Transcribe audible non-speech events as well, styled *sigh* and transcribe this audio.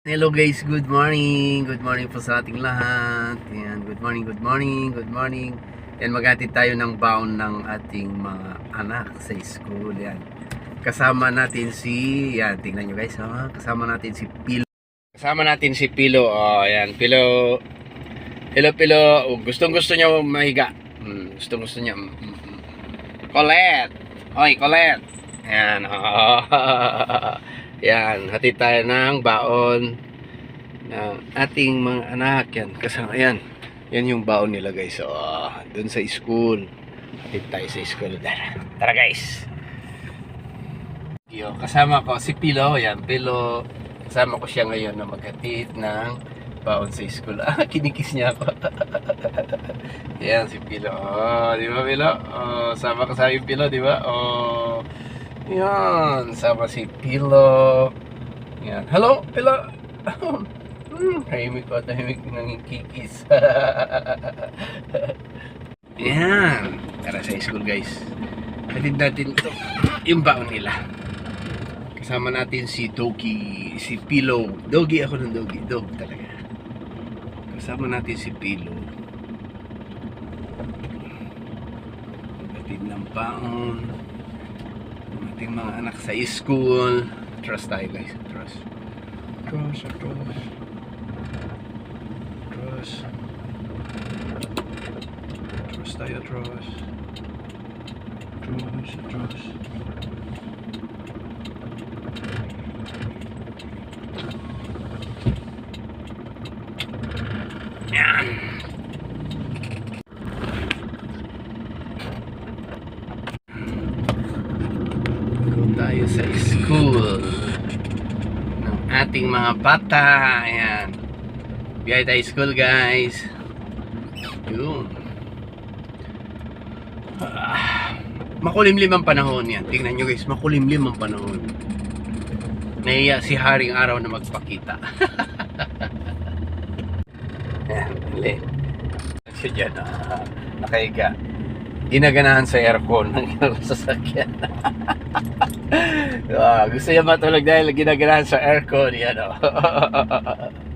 Hello guys, good morning. Good morning po sa ating lahat. Yan, good morning, good morning, good morning. Yan, maghatid tayo ng baon ng ating mga anak sa school. Yan. Kasama natin si, yan, tingnan nyo guys, ha? Kasama natin si Pilo. Kasama natin si Pilo. Oh, yan, Pilo. Pilo, Pilo. Oh, gustong gusto niya mahiga. Hmm, gustong gusto niya. Mm, mm, mm. Colette. Oy, Colette. Yan. *laughs* Oh. Yan, hatid tayo ng baon ng ating mga anak. Yan, kasama yan. Yan yung baon nila guys. So, dun sa school. Hatid tayo sa school. Tara, Tara guys. Yo, kasama ko si Pilo. Yan, Pilo. Kasama ko siya ngayon na maghatid ng baon sa school. *laughs* Ah, kinikis niya ako. *laughs* yan, si Pilo. Oh, di ba Pilo? Oh, sama ka sa akin Pilo, di ba? Oh, yan, sama si Pilo. Yan. Hello, Pilo. *laughs* tahimik ko, tahimik ng kikis. *laughs* Yan. Tara sa school, guys. Hatid natin ito. Yung baon nila. Kasama natin si Dogi, si Pilo. Dogi ako ng Dogi. Dog talaga. Kasama natin si Pilo. Hatid ng baon ating mga anak sa school. Trust tayo guys. Trust. Trust, trust. Trust. Trust tayo, trust. Trust, trust. Yan. Go tayo sa school ng ating mga bata. Ayan. Biyay tayo school, guys. Yun. Ah, makulimlim ang panahon yan. Tingnan nyo guys, makulimlim ang panahon. Naiya si Haring Araw na magpakita. *laughs* Ayan, mali. Siya dyan, ah, nakahiga ginaganahan sa aircon ng sasakyan. *laughs* ah, gusto niya matulog dahil ginaganahan sa aircon. Yan o. *laughs*